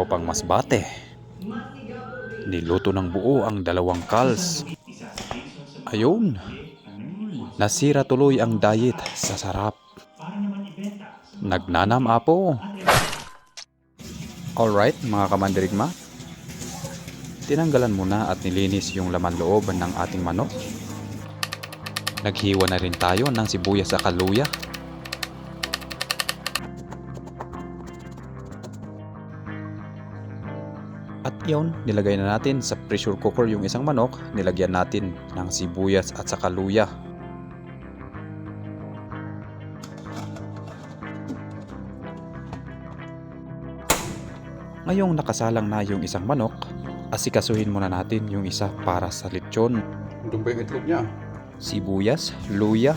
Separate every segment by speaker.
Speaker 1: tropang masbate. Niluto ng buo ang dalawang kals. Ayun, nasira tuloy ang diet sa sarap. Nagnanam apo. Alright mga kamandirigma. Tinanggalan muna at nilinis yung laman loob ng ating manok. Naghiwa na rin tayo ng sibuyas sa kaluya. Yun, nilagay na natin sa pressure cooker yung isang manok, nilagyan natin ng sibuyas at sa kaluya. Ngayong nakasalang na yung isang manok, asikasuhin muna natin yung isa para sa lechon.
Speaker 2: Doon ba yung itlog niya?
Speaker 1: Sibuyas, luya,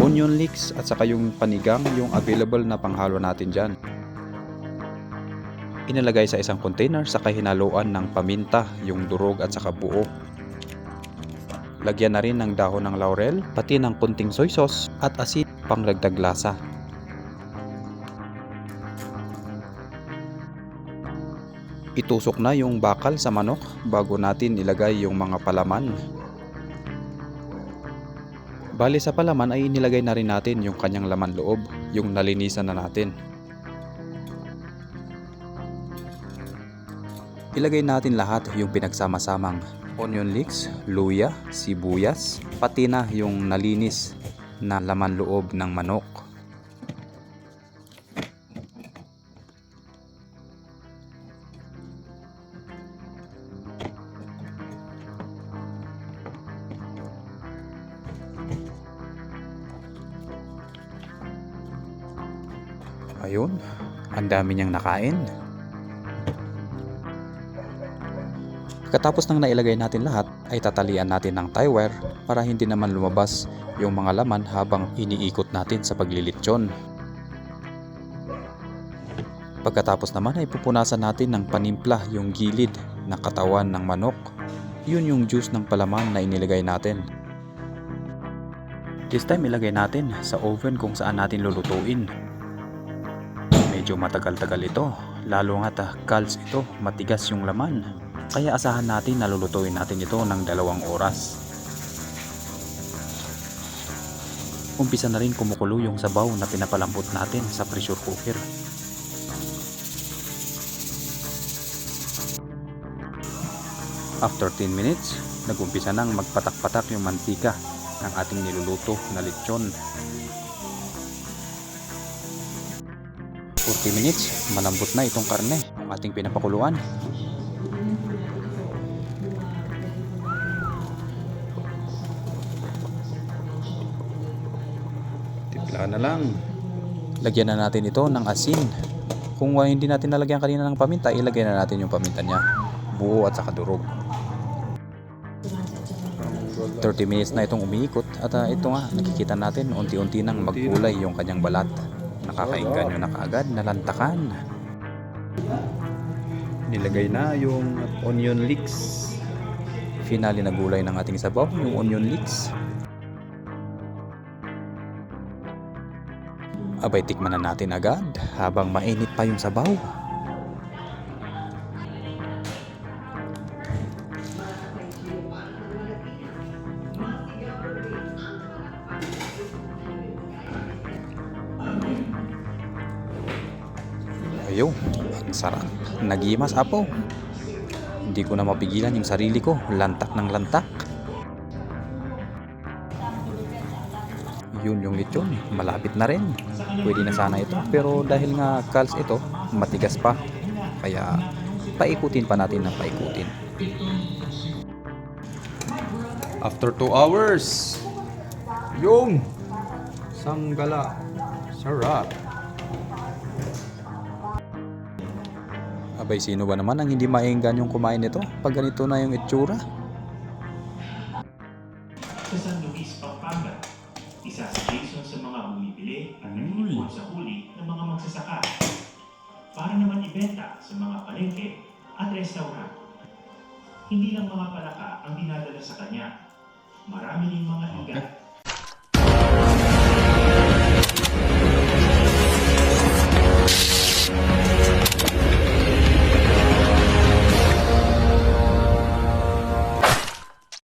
Speaker 1: onion leeks at saka yung panigang yung available na panghalo natin dyan. Inilagay sa isang container sa hinaluan ng paminta, yung durog at saka buo. Lagyan na rin ng dahon ng laurel, pati ng kunting soy sauce at asin pang dagdag lasa. Itusok na yung bakal sa manok bago natin ilagay yung mga palaman. Bali sa palaman ay inilagay na rin natin yung kanyang laman loob, yung nalinisan na natin. Ilagay natin lahat yung pinagsama-samang onion leeks, luya, sibuyas, pati na yung nalinis na laman loob ng manok. Ayun, ang dami niyang nakain. Pagkatapos nang nailagay natin lahat, ay tatalian natin ng tie wire para hindi naman lumabas yung mga laman habang iniikot natin sa paglilitsyon. Pagkatapos naman ay pupunasan natin ng panimpla yung gilid na katawan ng manok. Yun yung juice ng palaman na inilagay natin. This time ilagay natin sa oven kung saan natin lulutuin. Medyo matagal-tagal ito, lalo nga ta calls ito, matigas yung laman. Kaya asahan natin na lulutuin natin ito ng dalawang oras. Umpisa na rin kumukulo yung sabaw na pinapalambot natin sa pressure cooker. After 10 minutes, nagumpisa nang magpatak-patak yung mantika ng ating niluluto na lechon. 40 minutes, malambot na itong karne ng ating pinapakuluan.
Speaker 2: Tipla na lang.
Speaker 1: Lagyan na natin ito ng asin. Kung uh, hindi natin nalagyan kanina ng paminta, ilagay na natin yung paminta niya. Buo at saka durog. 30 minutes na itong umiikot at uh, ito nga nakikita natin unti-unti nang magkulay yung kanyang balat. Nakakainggan nyo na kaagad, nalantakan.
Speaker 2: Nilagay na yung onion leeks.
Speaker 1: Finally na gulay ng ating sabaw, yung onion leeks. Abay, tikman na natin agad habang mainit pa yung sabaw. Ayun, ang sarap. Nagimas apo. Hindi ko na mapigilan yung sarili ko. Lantak ng lantak. Yun yung lechon. Malapit na rin. Pwede na sana ito. Pero dahil nga calls ito, matigas pa. Kaya paikutin pa natin ng paikutin.
Speaker 2: After 2 hours. Yung sanggala. Sarap.
Speaker 1: Abay, sino ba naman ang hindi mainggan yung kumain nito pag ganito na yung itsura?
Speaker 3: sa San Luis, Pampanga. Isa si Jason sa mga bumibili at nag-ipon sa huli ng mga magsasaka para naman ibenta sa mga palengke at restaurant. Hindi lang mga palaka ang dinadala sa kanya. Marami ring mga higa